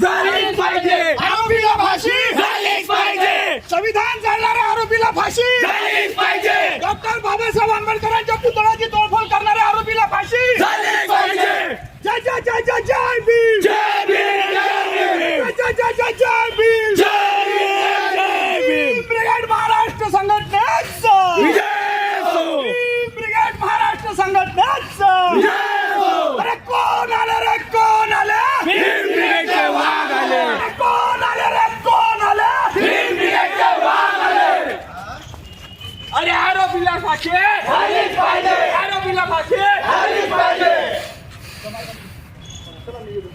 झालीच पाहिजे. आरोपीला फाशी. झालीच पाहिजे. संविधान जाणणाऱ्या आरोपीला फाशी. झालीच पाहिजे. डॉक्टर बाबासाहेब आंबेडकरांच्या पुतळ्याची तोडफोड करणाऱ्या आरोपीला फाशी. झालीच पाहिजे. जय जय जय जय जय भीम. जय भीम जय जय जय जय भीम. जय भीम जय भीम. ब्रिगेड महाराष्ट्र संघटनेचं. जय भीम ब्रिगेड महाराष्ट्र संघटनेचं. जय हो अरे कोण आले रे कोण आले भीम ब्रिगेडचे वाघ आले अरे कोण आले रे कोण आले भीम ब्रिगेडचे वाघ आले अरे आरोपीला फाशी झालीच पाहिजे आरोपीला फाशी झालीच पाहिजे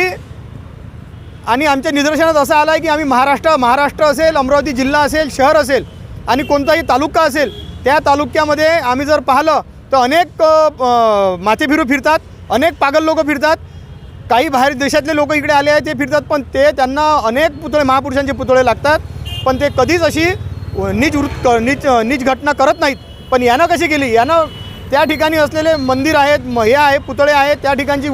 आणि आमच्या निदर्शनात असं आलं आहे की आम्ही महाराष्ट्र महाराष्ट्र असेल अमरावती जिल्हा असेल शहर असेल आणि कोणताही तालुका असेल त्या तालुक्यामध्ये आम्ही जर पाहिलं तर अनेक अ, माथेफिरू फिरतात अनेक पागल लोक फिरतात. काही बाहेर देशातले लोक इकडे आले आहेत ते फिरतात पण ते त्यांना अनेक पुतळे महापुरुषांचे पुतळे लागतात. पण ते कधीच अशी नीच वृत्त नीच नीच घटना करत नाहीत. पण यानं कशी केली? यानं त्या ठिकाणी असलेले मंदिर आहेत म- हे आहे पुतळे आहेत त्या ठिकाणची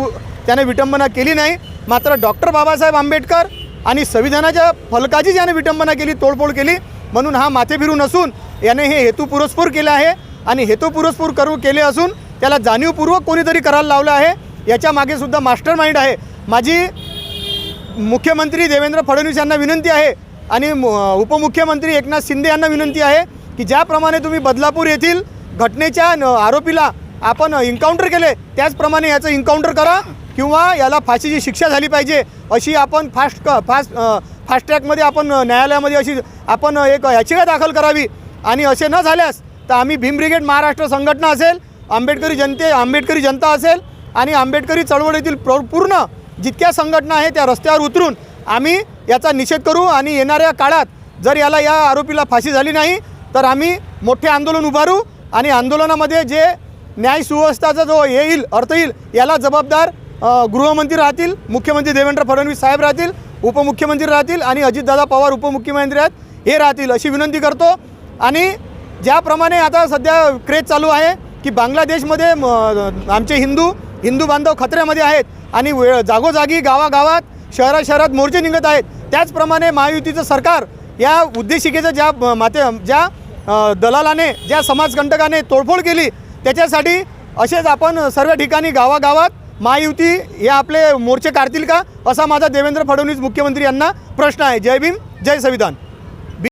त्याने विटंबना केली नाही. मात्र डॉक्टर बाबासाहेब आंबेडकर आणि संविधानाच्या फलकाची ज्याने विटंबना केली तोडफोड केली. म्हणून हा माथेफिरू नसून याने हे हेतुपुरस्पूर केले आहे. आणि हेतुपुरस्पूर करू केले असून त्याला जाणीवपूर्वक कोणीतरी करायला लावलं आहे. याच्या मागे सुद्धा मास्टर माइंड आहे. माझी मुख्यमंत्री देवेंद्र फडणवीस यांना विनंती आहे आणि उपमुख्यमंत्री एकनाथ शिंदे यांना विनंती आहे की ज्याप्रमाणे तुम्ही बदलापूर येथील घटनेच्या न- आरोपीला आपण इन्काउंटर केले त्याचप्रमाणे याचं इन्काउंटर करा किंवा याला फाशीची शिक्षा झाली पाहिजे अशी आपण फास्ट क फास्ट फास्ट ट्रॅकमध्ये आपण न्यायालयामध्ये अशी आपण एक याचिका दाखल करावी. आणि असे न झाल्यास तर आम्ही भीम ब्रिगेड महाराष्ट्र संघटना असेल आंबेडकरी जनते आंबेडकरी जनता असेल आणि आंबेडकरी चळवळीतील प्र- पूर्ण जितक्या संघटना आहे त्या रस्त्यावर उतरून आम्ही याचा निषेध करू आणि येणाऱ्या काळात जर याला या आरोपीला फाशी झाली नाही तर आम्ही मोठे आंदोलन उभारू आणि आंदोलनामध्ये जे न्याय सुव्यवस्थाचा जो येईल अर्थ येईल याला जबाबदार गृहमंत्री राहतील मुख्यमंत्री देवेंद्र फडणवीस साहेब राहतील उपमुख्यमंत्री राहतील आणि अजितदादा पवार उपमुख्यमंत्री आहेत हे राहतील अशी विनंती करतो. आणि ज्याप्रमाणे आता सध्या क्रेज चालू आहे की बांगलादेशमध्ये म, आमचे हिंदू हिंदू बांधव खतऱ्यामध्ये आहेत आणि वे जागोजागी गावागावात शहरा शहरात मोर्चे निघत आहेत त्याचप्रमाणे महायुतीचं सरकार या उद्देशिकेचं ज्या माते ज्या दलालाने ज्या समाजकंटकाने तोडफोड केली त्याच्यासाठी असेच आपण सर्व ठिकाणी गावागावात महायुती हे आपले मोर्चे काढतील का? असा माझा देवेंद्र फडणवीस मुख्यमंत्री यांना प्रश्न आहे. जय भीम जय संविधान.